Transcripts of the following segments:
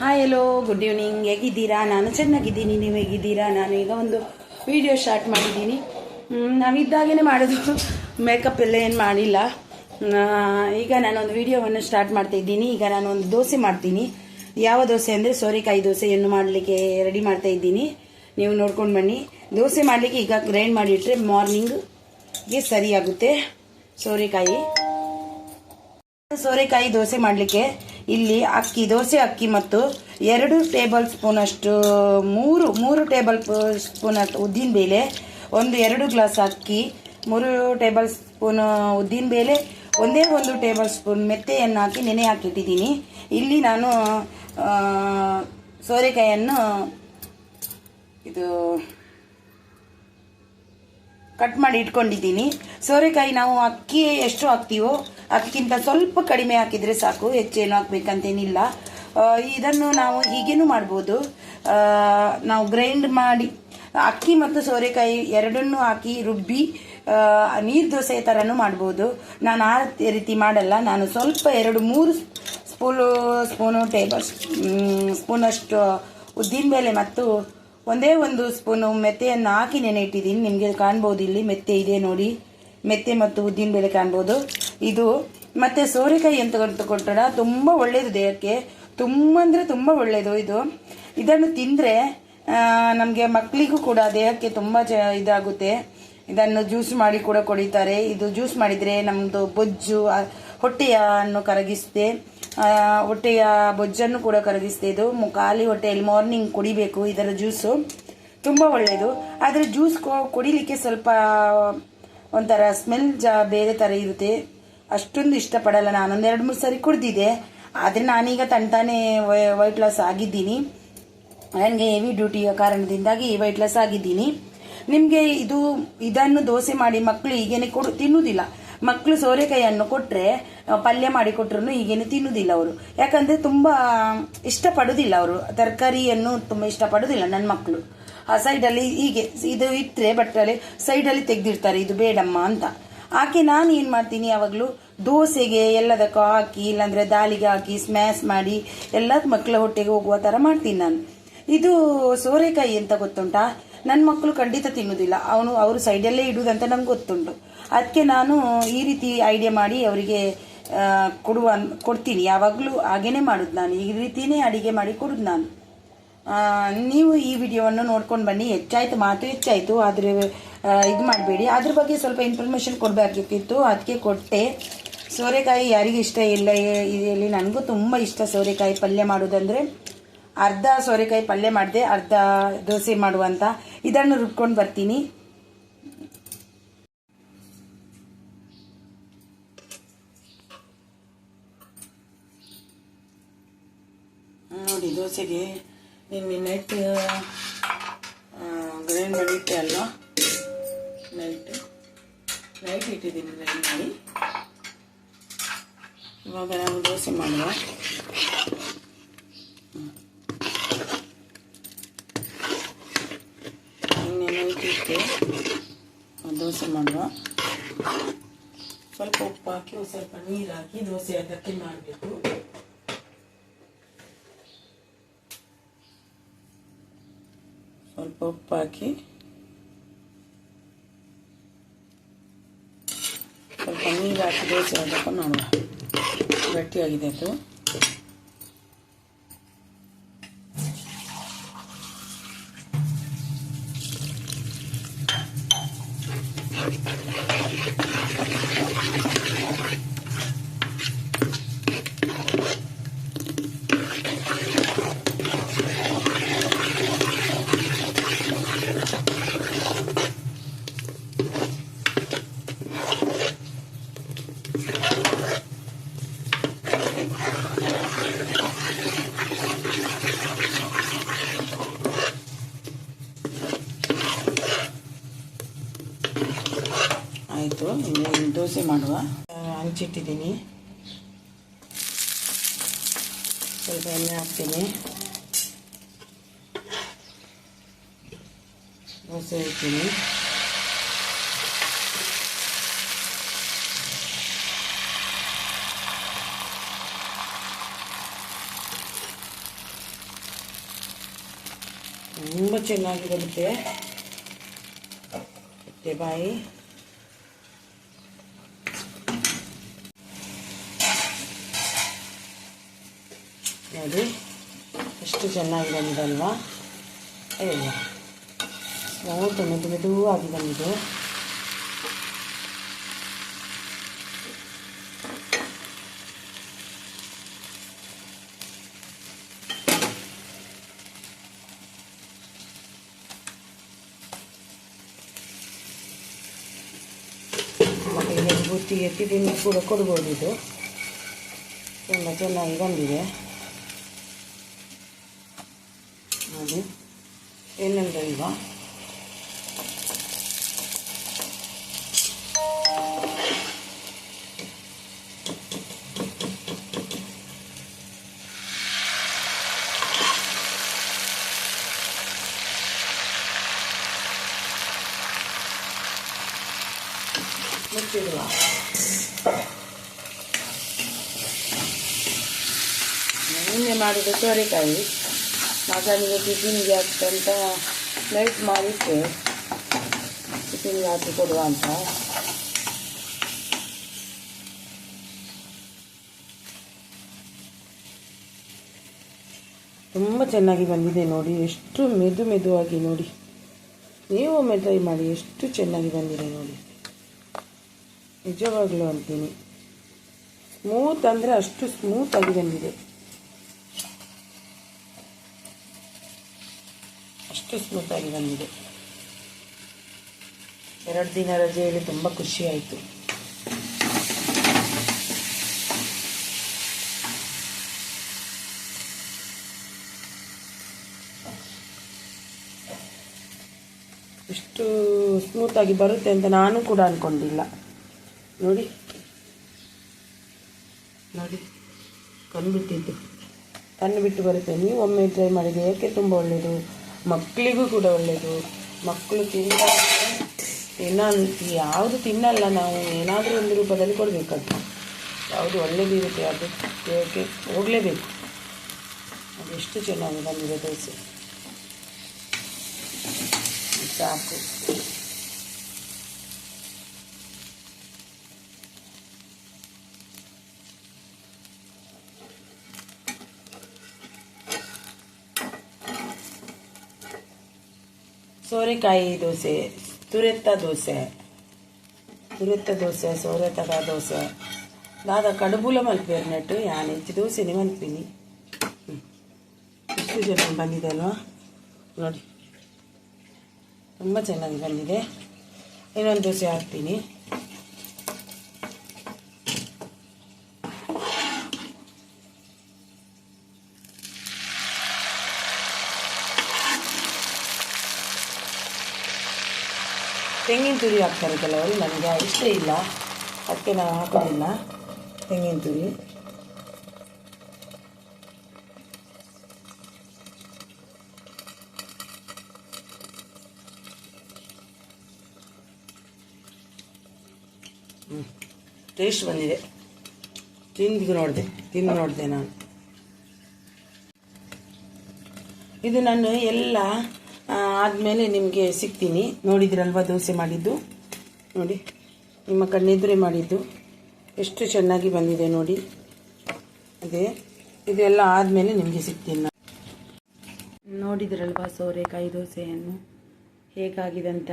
Hi hello good evening ಹೇಗಿದ್ದೀರಾ? ನಾನು ಚೆನ್ನಾಗಿದ್ದೀನಿ. ನೀವು ಹೇಗಿದ್ದೀರಾ? ನಾನು ಈಗ ಒಂದು ವಿಡಿಯೋ ಶಾರ್ಟ್ ಮಾಡಿದ್ದೀನಿ. ನಾವಿದ್ದಾಗೇ ಮಾಡೋದು. ಮೇಕಪ್ ಎಲ್ಲ ಏನು ಮಾಡಿಲ್ಲ. ಈಗ ನಾನೊಂದು ವಿಡಿಯೋವನ್ನು ಸ್ಟಾರ್ಟ್ ಮಾಡ್ತಾ ಇದ್ದೀನಿ. ಈಗ ನಾನು ಒಂದು ದೋಸೆ ಮಾಡ್ತೀನಿ. ಯಾವ ದೋಸೆ ಅಂದರೆ ಸೋರೆಕಾಯಿ ದೋಸೆಯನ್ನು ಮಾಡಲಿಕ್ಕೆ ರೆಡಿ ಮಾಡ್ತಾ ಇದ್ದೀನಿ. ನೀವು ನೋಡ್ಕೊಂಡು ಬನ್ನಿ. ದೋಸೆ ಮಾಡಲಿಕ್ಕೆ ಈಗ ಗ್ರೈಂಡ್ ಮಾಡಿಟ್ರೆ ಮಾರ್ನಿಂಗ್ಗೆ ಸರಿಯಾಗುತ್ತೆ. ಸೋರೆಕಾಯಿ. ಸೋರೆಕಾಯಿ ದೋಸೆ ಮಾಡಲಿಕ್ಕೆ ಇಲ್ಲಿ ಅಕ್ಕಿ, ದೋಸೆ ಅಕ್ಕಿ ಮತ್ತು ಎರಡು ಟೇಬಲ್ ಸ್ಪೂನ್ ಅಷ್ಟು, ಮೂರು ಮೂರು ಟೇಬಲ್ ಸ್ಪೂನ್ ಅಷ್ಟು ಉದ್ದಿನ ಬೇಳೆ, ಒಂದು ಎರಡು ಗ್ಲಾಸ್ ಅಕ್ಕಿ, ಮೂರು ಟೇಬಲ್ ಸ್ಪೂನ್ ಉದ್ದಿನ ಬೇಳೆ, ಒಂದೇ ಒಂದು ಟೇಬಲ್ ಸ್ಪೂನ್ ಮೆತ್ತೆಯನ್ನು ಹಾಕಿ ನೆನೆ ಹಾಕಿಟ್ಟಿದ್ದೀನಿ. ಇಲ್ಲಿ ನಾನು ಸೋರೆಕಾಯನ್ನು ಇದು ಕಟ್ ಮಾಡಿ ಇಟ್ಕೊಂಡಿದ್ದೀನಿ. ಸೋರೆಕಾಯಿ ನಾವು ಅಕ್ಕಿ, ಎಷ್ಟು ಹಾಕ್ತೀವೋ ಅದಕ್ಕಿಂತ ಸ್ವಲ್ಪ ಕಡಿಮೆ ಹಾಕಿದರೆ ಸಾಕು, ಹೆಚ್ಚೇನು ಹಾಕ್ಬೇಕಂತೇನಿಲ್ಲ. ಇದನ್ನು ನಾವು ಹೀಗೇನು ಮಾಡ್ಬೋದು. ನಾವು ಗ್ರೈಂಡ್ ಮಾಡಿ, ಅಕ್ಕಿ ಮತ್ತು ಸೋರೆಕಾಯಿ ಎರಡನ್ನೂ ಹಾಕಿ ರುಬ್ಬಿ ನೀರು ದೋಸೆ ಥರನೂ ಮಾಡ್ಬೋದು. ನಾನು ಆ ರೀತಿ ಮಾಡಲ್ಲ, ನಾನು ಸ್ವಲ್ಪ ಎರಡು, ಮೂರು ಸ್ಪೂನು ಸ್ಪೂನು ಟೇಬಲ್ ಸ್ಪೂನಷ್ಟು ಉದ್ದಿನಬೇಳೆ ಮತ್ತು ಒಂದೇ ಒಂದು ಸ್ಪೂನು ಮೆತ್ತೆಯನ್ನು ಹಾಕಿ ನೆನೆ ಇಟ್ಟಿದ್ದೀನಿ ನಿಮಗೆ ಕಾಣ್ಬೋದು ಇಲ್ಲಿ ಮೆತ್ತೆ ಇದೆ ನೋಡಿ. ಮೆತ್ತೆ ಮತ್ತು ಉದ್ದಿನ ಬೇಳೆ ಕಾಣ್ಬೋದು. ಇದು ಮತ್ತೆ ಸೋರೆಕಾಯಿ ಅಂತ ಕೊಟ್ಟಡ ತುಂಬ ಒಳ್ಳೆಯದು ದೇಹಕ್ಕೆ. ತುಂಬ ಅಂದರೆ ತುಂಬ ಒಳ್ಳೆಯದು ಇದು. ಇದನ್ನು ತಿಂದರೆ ನಮಗೆ ಮಕ್ಕಳಿಗೂ ಕೂಡ ದೇಹಕ್ಕೆ ತುಂಬ ಇದಾಗುತ್ತೆ. ಇದನ್ನು ಜ್ಯೂಸ್ ಮಾಡಿ ಕೂಡ ಕುಡಿತಾರೆ. ಇದು ಜ್ಯೂಸ್ ಮಾಡಿದರೆ ನಮ್ಮದು ಬೊಜ್ಜು ಹೊಟ್ಟೆಯನ್ನು ಕರಗಿಸುತ್ತೆ ಹೊಟ್ಟೆಯ ಬೊಜ್ಜನ್ನು ಕೂಡ ಕರಗಿಸುತ್ತೆ ಇದು ಖಾಲಿ ಹೊಟ್ಟೆಯಲ್ಲಿ ಮಾರ್ನಿಂಗ್ ಕುಡಿಬೇಕು ಇದರ ಜ್ಯೂಸು. ತುಂಬ ಒಳ್ಳೆಯದು ಆದರೆ ಜ್ಯೂಸ್ ಕುಡಿಲಿಕ್ಕೆ ಸ್ವಲ್ಪ ಒಂಥರ ಸ್ಮೆಲ್ ಜಾ ಬೇರೆ ಥರ ಇರುತ್ತೆ. ಅಷ್ಟೊಂದು ಇಷ್ಟಪಡಲ್ಲ ನಾನು. ಎರಡು ಮೂರು ಸರಿ ಕುಡ್ದಿದೆ. ಆದರೆ ನಾನೀಗ ತಂತಾನೆ ವೈಟ್ ಲಾಸ್ ಆಗಿದ್ದೀನಿ. ನನಗೆ ಹೆವಿ ಡ್ಯೂಟಿಯ ಕಾರಣದಿಂದಾಗಿ ವೈಟ್ ಲಾಸ್ ಆಗಿದ್ದೀನಿ. ನಿಮಗೆ ಇದು, ಇದನ್ನು ದೋಸೆ ಮಾಡಿ ಮಕ್ಕಳು ಹೀಗೇನೆ ಕೊಡು ತಿನ್ನುವುದಿಲ್ಲ ಮಕ್ಕಳು ಸೋರೆಕಾಯಿಯನ್ನು ಕೊಟ್ಟರೆ ಪಲ್ಯ ಮಾಡಿ ಕೊಟ್ಟರು ಈಗೇನು ತಿನ್ನುವುದಿಲ್ಲ ಅವರು. ಯಾಕಂದರೆ ತುಂಬ ಇಷ್ಟಪಡೋದಿಲ್ಲ ಅವರು. ತರಕಾರಿಯನ್ನು ತುಂಬ ಇಷ್ಟಪಡೋದಿಲ್ಲ ನನ್ನ ಮಕ್ಕಳು ಆ ಸೈಡಲ್ಲಿ ಹೀಗೆ, ಇದು ಇಟ್ಟರೆ ಬಟ್ಟಲ್ಲಿ ಸೈಡಲ್ಲಿ ತೆಗೆದಿರ್ತಾರೆ ಇದು ಬೇಡಮ್ಮ ಅಂತ. ಆಕೆ ನಾನು ಏನು ಮಾಡ್ತೀನಿ ಯಾವಾಗಲೂ? ದೋಸೆಗೆ ಎಲ್ಲದಕ್ಕೂ ಹಾಕಿ, ಇಲ್ಲಾಂದರೆ ದಾಲಿಗೆ ಹಾಕಿ ಸ್ಮ್ಯಾಶ್ ಮಾಡಿ ಎಲ್ಲ ಮಕ್ಕಳ ಹೊಟ್ಟೆಗೆ ಹೋಗುವ ಥರ ಮಾಡ್ತೀನಿ ನಾನು. ಇದು ಸೋರೆಕಾಯಿ ಅಂತ ಗೊತ್ತುಂಟಾ? ನನ್ನ ಮಕ್ಕಳು ಖಂಡಿತ ತಿನ್ನೋದಿಲ್ಲ. ಅವನು ಅವರು ಸೈಡಲ್ಲೇ ಇಡುವುದಂತ ನಂಗೆ ಗೊತ್ತುಂಟು. ಅದಕ್ಕೆ ನಾನು ಈ ರೀತಿ ಐಡಿಯಾ ಮಾಡಿ ಅವರಿಗೆ ಕೊಡುವ, ಕೊಡ್ತೀನಿ. ಯಾವಾಗಲೂ ಹಾಗೇನೆ ಮಾಡೋದು ನಾನು. ಈ ರೀತಿನೇ ಅಡಿಗೆ ಮಾಡಿ ಕೊಡುದು ನಾನು. ನೀವು ಈ ವಿಡಿಯೋವನ್ನು ನೋಡ್ಕೊಂಡು ಬನ್ನಿ. ಹೆಚ್ಚಾಯ್ತು ಮಾತು ಹೆಚ್ಚಾಯಿತು. ಆದರೆ ಇದು ಮಾಡಬೇಡಿ. ಅದ್ರ ಬಗ್ಗೆ ಸ್ವಲ್ಪ ಇನ್ಫಾರ್ಮೇಷನ್ ಕೊಡಬೇಕಿತ್ತು ಅದಕ್ಕೆ ಕೊಟ್ಟೆ. ಸೋರೆಕಾಯಿ ಯಾರಿಗೂ ಇಷ್ಟ ಇಲ್ಲ ಇದರಲ್ಲಿ ನನಗೂ ತುಂಬ ಇಷ್ಟ ಸೋರೆಕಾಯಿ ಪಲ್ಯ ಮಾಡೋದಂದ್ರೆ. ಅರ್ಧ ಸೋರೆಕಾಯಿ ಪಲ್ಯ ಮಾಡಿದೆ, ಅರ್ಧ ದೋಸೆ ಮಾಡುವಂತ. ಇದನ್ನು ರುಬ್ಕೊಂಡು ಬರ್ತೀನಿ. ನೋಡಿ, ದೋಸೆಗೆ ನಿನ್ನೆ ನೈಟ್ ಗ್ರೈಂಡ್ ಮಾಡಿಟ್ಟೆ ಅಲ್ವಾ? ನೈಟ್ ನೈಟ್ ಇಟ್ಟಿದ್ದೀನಿ ಗ್ರೈಂಡ್ ಮಾಡಿ. ಇವಾಗ ನಾವು ದೋಸೆ ಮಾಡುವ. ನಿನ್ನೆ ನೈಟ್ ಇಟ್ಟು ದೋಸೆ ಮಾಡುವ. ಸ್ವಲ್ಪ ಉಪ್ಪು ಹಾಕಿ ಸ್ವಲ್ಪ ನೀರು ಹಾಕಿ ದೋಸೆ ಅದಕ್ಕೆ ಮಾಡಬೇಕು. ಸ್ವಲ್ಪ ಉಪ್ಪು ಹಾಕಿ ಸ್ವಲ್ಪ ನೀರು ಹಾಕಿ ಬೇಯಿಸಿ ಮಾಡುವ ಗಟ್ಟಿಯಾಗಿದೆ ಅದು. ಆಯಿತು ಇನ್ನು ದೋಸೆ ಮಾಡುವ. ಹಂಚಿಟ್ಟಿದ್ದೀನಿ. ಸ್ವಲ್ಪ ಎಣ್ಣೆ ಹಾಕ್ತೀನಿ. ದೋಸೆ ಇಡ್ತೀನಿ ತುಂಬ ಚೆನ್ನಾಗಿ ಬರುತ್ತೆ ಬಾಯಿ. ನೋಡಿ ಎಷ್ಟು ಚೆನ್ನಾಗಿ ಬಂದಲ್ವಾ ಅಯ್ಯೋ ತುಂಬ ಮೆದು ಮದುವಾಗಿ ಬಂದಿದೆ ಬುತ್ತಿಗೆ ಟಿಫಿನ್ ಕೂಡ ಕೊಡ್ಬೋದು ಇದು. ತುಂಬ ಚೆನ್ನಾಗಿ ಬಂದಿದೆ. ನೋಡಿ. ಏನಂದ್ರೆ ಈಗ? ನಿನ್ನೆ ಮಾಡಿದ ಸೋರೆಕಾಯಿ. ಮಗನಿಗೆ ಟಿಫಿನ್ಗೆ ಹಾಕ್ತಂತ ಲೈಟ್ ಮಾಡಿಟ್ಟೆ ಟಿಫಿನ್ಗೆ ಹಾಕಿ ಕೊಡುವ ಅಂತ. ತುಂಬ ಚೆನ್ನಾಗಿ ಬಂದಿದೆ ನೋಡಿ. ಎಷ್ಟು ಮೆದು ಮೆದುವಾಗಿ ನೋಡಿ. ನೀವು ಒಮ್ಮೆ ಟ್ರೈ ಮಾಡಿ ಎಷ್ಟು ಚೆನ್ನಾಗಿ ಬಂದಿದೆ ನೋಡಿ. ನಿಜವಾಗ್ಲೂ ಅಂತೀನಿ. ಸ್ಮೂತ್ ಅಂದರೆ ಅಷ್ಟು ಸ್ಮೂತಾಗಿ ಬಂದಿದೆ. ಅಷ್ಟು ಸ್ಮೂತಾಗಿ ಬಂದಿದೆ ಎರಡು ದಿನ ರಜೆಯಲ್ಲಿ ತುಂಬ ಖುಷಿ ಆಯಿತು. ಇಷ್ಟು ಸ್ಮೂತಾಗಿ ಬರುತ್ತೆ ಅಂತ ನಾನು ಕೂಡ ಅಂದ್ಕೊಂಡಿಲ್ಲ ನೋಡಿ. ನೋಡಿ. ಕಣ್ಣು ಬಿಟ್ಟಿದ್ದು ಬರುತ್ತೆ. ನೀವು ಒಮ್ಮೆ ಟ್ರೈ ಮಾಡಿದೆ ಏಕೆ ತುಂಬ ಒಳ್ಳೆಯದು ಮಕ್ಕಳಿಗೂ ಕೂಡ ಒಳ್ಳೆಯದು ಮಕ್ಕಳು ತಿಂದ ಏನೋ ಯಾವುದು ತಿನ್ನಲ್ಲ ನಾವು, ಏನಾದರೂ ಒಂದು ರೂಪದಲ್ಲಿ ಕೊಡಬೇಕಂತ ಯಾವುದು ಒಳ್ಳೆಯದಿರುತ್ತೆ ಅದು ದೇಹಕ್ಕೆ ಹೋಗಲೇಬೇಕು. ಅದು ಎಷ್ಟು ಚೆನ್ನಾಗಿ ಬಂದಿದೆ ದೋಸೆ ಸಾಕು. ಸೋರೆಕಾಯಿ ದೋಸೆ ತುರೆತ್ತ ದೋಸೆ ತುರೆತ್ತ ದೋಸೆ ಸೋರೆತ್ತದ ದೋಸೆ. ದಾದ ಕಡುಬುಲ ಮಲ್ಪೇರ್ನೆಟ್ಟು ಯಾನ್ ಹೆಚ್ಚು ದೋಸೆ ಮಲ್ಪಿನಿ. ಇಷ್ಟು ಎಷ್ಟು ಚೆನ್ನಾಗಿ ಬಂದಿದೆ ಅಲ್ವಾ? ನೋಡಿ. ತುಂಬ ಚೆನ್ನಾಗಿ ಬಂದಿದೆ. ಇನ್ನೊಂದು ದೋಸೆ ಹಾಕ್ತೀನಿ. ತೆಂಗಿನ ತುರಿ ಹಾಕ್ತಾರೆ ಕೆಲವರು, ನನಗೆ ಇಷ್ಟ ಇಲ್ಲ. ಅದಕ್ಕೆ ನಾನು ಹಾಕೋದಿಲ್ಲ. ತೆಂಗಿನ ತುರಿ. ಟೇಸ್ಟ್ ಬಂದಿದೆ. ತಿಂದು ನೋಡಿದೆ ತಿಂದು ನೋಡಿದೆ ನಾನು. ಇದು ನಾನು ಎಲ್ಲ ಆದಮೇಲೆ ನಿಮಗೆ ಸಿಗ್ತೀನಿ. ನೋಡಿದ್ರಲ್ವ ದೋಸೆ ಮಾಡಿದ್ದು? ನೋಡಿ, ನಿಮ್ಮ ಕಣ್ಣೆದುರೆ ಮಾಡಿದ್ದು. ಎಷ್ಟು ಚೆನ್ನಾಗಿ ಬಂದಿದೆ ನೋಡಿ. ಅದೇ ಇದೆಲ್ಲ ಆದಮೇಲೆ ನಿಮಗೆ ಸಿಗ್ತೀನಿ ನಾನು. ನೋಡಿದ್ರಲ್ವ ಸೋರೆಕಾಯಿ ದೋಸೆಯನ್ನು? ಹೇಗಾಗಿದೆ ಅಂತ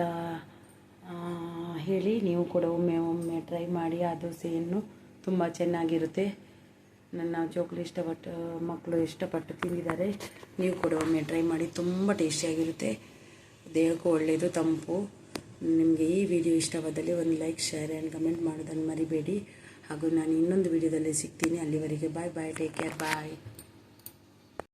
ಹೇಳಿ. ನೀವು ಕೂಡ ಒಮ್ಮೆ ಒಮ್ಮೆ ಟ್ರೈ ಮಾಡಿ. ಆ ದೋಸೆಯನ್ನು ತುಂಬ ಚೆನ್ನಾಗಿರುತ್ತೆ. ನನ್ನ ಜೋಕ್ಲಿ ಇಷ್ಟಪಟ್ಟು ಮಕ್ಕಳು ಇಷ್ಟಪಟ್ಟು ತಿಂದಿದ್ದಾರೆ. ನೀವು ಕೂಡ ಒಮ್ಮೆ ಟ್ರೈ ಮಾಡಿ, ತುಂಬ ಟೇಸ್ಟಿಯಾಗಿರುತ್ತೆ ದೇಹಕ್ಕೂ ಒಳ್ಳೆಯದು ತಂಪು. ನಿಮಗೆ ಈ ವಿಡಿಯೋ ಇಷ್ಟವಾದಲ್ಲಿ ಒಂದು ಲೈಕ್, ಶೇರ್ ಆ್ಯಂಡ್ ಕಮೆಂಟ್ ಮಾಡೋದನ್ನು ಮರಿಬೇಡಿ. ಹಾಗೂ ನಾನು ಇನ್ನೊಂದು ವಿಡಿಯೋದಲ್ಲಿ ಸಿಗ್ತೀನಿ. ಅಲ್ಲಿವರೆಗೆ ಬಾಯ್ ಬಾಯ್, ಟೇಕ್ ಕೇರ್, ಬಾಯ್.